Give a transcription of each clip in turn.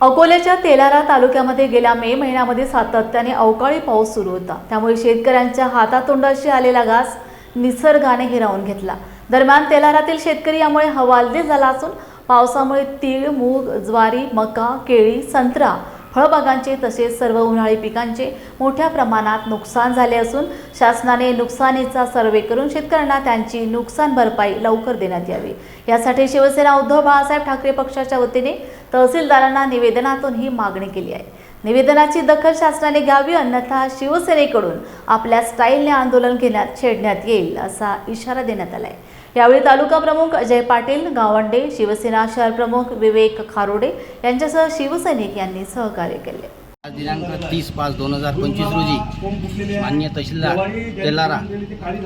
अकोल्याच्या तेलारा तालुक्यामध्ये गेल्या मे महिन्यामध्ये सातत्याने अवकाळी पाऊस सुरू होता. त्यामुळे शेतकऱ्यांच्या हातातोंडाशी आलेला घास निसर्गाने हिरावून घेतला. दरम्यान तेलारातील शेतकरी यामुळे हवालदिल झाला असून पावसामुळे तीळ मूग ज्वारी मका केळी संत्रा फळबागांचे तसेच सर्व उन्हाळी पिकांचे मोठ्या प्रमाणात नुकसान झाले असून शासनाने नुकसानीचा सर्वे करून शेतकऱ्यांना त्यांची नुकसान भरपाई लवकर देण्यात यावी. यासाठी शिवसेना उद्धव बाळासाहेब ठाकरे पक्षाच्या वतीने तहसीलदारांना निवेदनातून ही मागणी केली आहे. निवेदनाची दखल शासनाने घ्यावी अन्यथा शिवसेनेकडून आपल्या स्टाईलने आंदोलन घेण्यात छेडण्यात येईल असा इशारा देण्यात आला आहे यावेळी तालुका प्रमुख अजय पाटील गावंडे शिवसेना शहर प्रमुख विवेक खारोडे यांच्यासह शिवसैनिक यांनी सहकार्य केले. आज दिनांक तीस पाच दोन हजार पंचवीस रोजी मान्य तहसीलदार तेलारा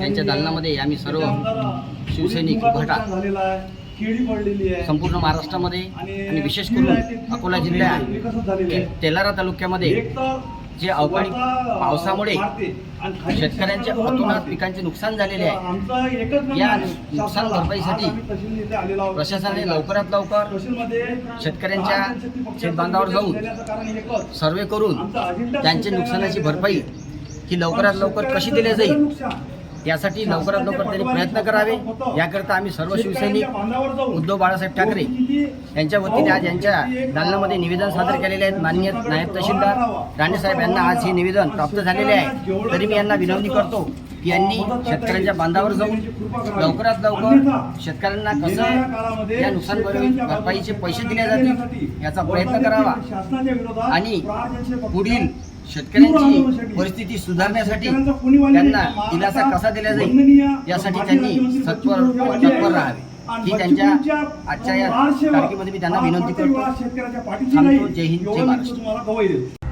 यांच्या दालनामध्ये आम्ही सर्व शिवसैनिक भटा संपूर्ण महाराष्ट्रामध्ये आणि विशेष करून अकोला जिल्ह्यात तेलारा तालुक्यामध्ये जे अवकाळी पावसामुळे शेतकऱ्यांच्या अतोनात पिकांचे नुकसान झालेले आहे. या नुकसान भरपाईसाठी प्रशासनाने लवकरात लवकर शेतकऱ्यांच्या शेतबांधावर जाऊन सर्वे करून त्यांचे नुकसानाची भरपाई ही लवकरात लवकर कशी दिली जाईल? यासाठी लवकरात लवकर त्यांनी प्रयत्न करावे. याकरता आम्ही सर्व शिवसैनिक उद्धव बाळासाहेब ठाकरे यांच्या वतीने आज यांच्या दालनामध्ये निवेदन सादर केलेले आहेत. मान्य नायब तहसीलदार राणेसाहेब यांना आज हे निवेदन प्राप्त झालेले आहे. तरी मी यांना विनंती करतो की यांनी शेतकऱ्यांच्या बांधावर जाऊन लवकरात लवकर शेतकऱ्यांना कसं या नुकसान भरपाई भरपाईचे पैसे दिले जातील याचा प्रयत्न करावा. आणि पुढील शेतकऱ्यांची परिस्थिती सुधारण्यासाठी त्यांना दिलासा कसा दिला जाईल? यासाठी त्यांनी सत्वर तत्पर राहावे. ही त्यांच्या आजच्या या तारखेमध्ये मी त्यांना विनंती करतो. जय हिंद जय महाराष्ट्र.